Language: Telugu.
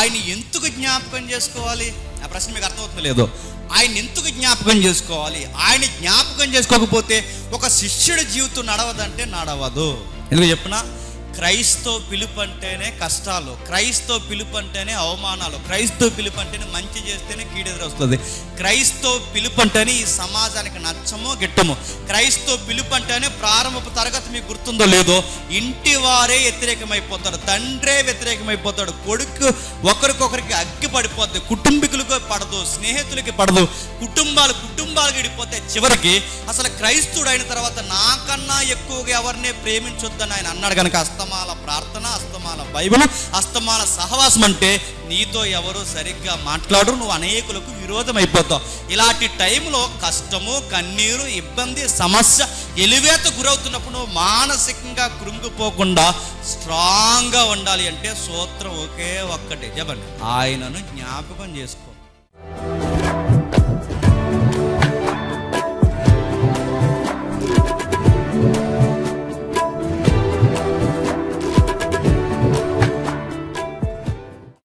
ఆయన ఎందుకు జ్ఞాపకం చేసుకోవాలి? ఆ ప్రశ్న మీకు అర్థమవుతుందో లేదో. ఆయన ఎందుకు జ్ఞాపకం చేసుకోవాలి? ఆయన జ్ఞాపకం చేసుకోకపోతే ఒక శిష్యుడి జీవితం నడవదంటే నడవదు. ఎందుకు చెప్పినా? క్రైస్తవ పిలుపు అంటేనే కష్టాలు క్రైస్తవ పిలుపు అంటేనే అవమానాలు క్రైస్తవ పిలుపు అంటేనే మంచి చేస్తేనే కీడెదురు వస్తుంది. క్రైస్తవ పిలుపు అంటేనే ఈ సమాజానికి నచ్చమో గిట్టమో? క్రైస్తవ పిలుపు అంటేనే ప్రారంభపు తరగతి మీకు గుర్తుందో లేదో? ఇంటి వారే వ్యతిరేకమైపోతాడు తండ్రే వ్యతిరేకమైపోతాడు కొడుకు ఒకరికొకరికి పడిపోద్ది కుటుంబీకులకు పడదు స్నేహితులకి పడదు కుటుంబాలు కుటుంబాలు గడిపోతే చివరికి అసలు క్రైస్తుడు అయిన తర్వాత నాకన్నా ఎక్కువగా ఎవరినే ప్రేమించొద్దని ఆయన అన్నాడు కనుక అస్తమాల ప్రార్థన అస్తమాల బైబిల్ అస్తమాల సహవాసం అంటే నీతో ఎవరు సరిగ్గా మాట్లాడు నువ్వు అనేకులకు విరోధం అయిపోతావు ఇలాంటి టైంలో కష్టము కన్నీరు ఇబ్బంది సమస్య ఎలివేత గురవుతున్నప్పుడు నువ్వు మానసికంగా కృంగిపోకుండా స్ట్రాంగ్గా ఉండాలి అంటే సూత్రం ఒకే ఒక్కటే చెప్పండి. ఆయనను జ్ఞాపకం చేసుకో.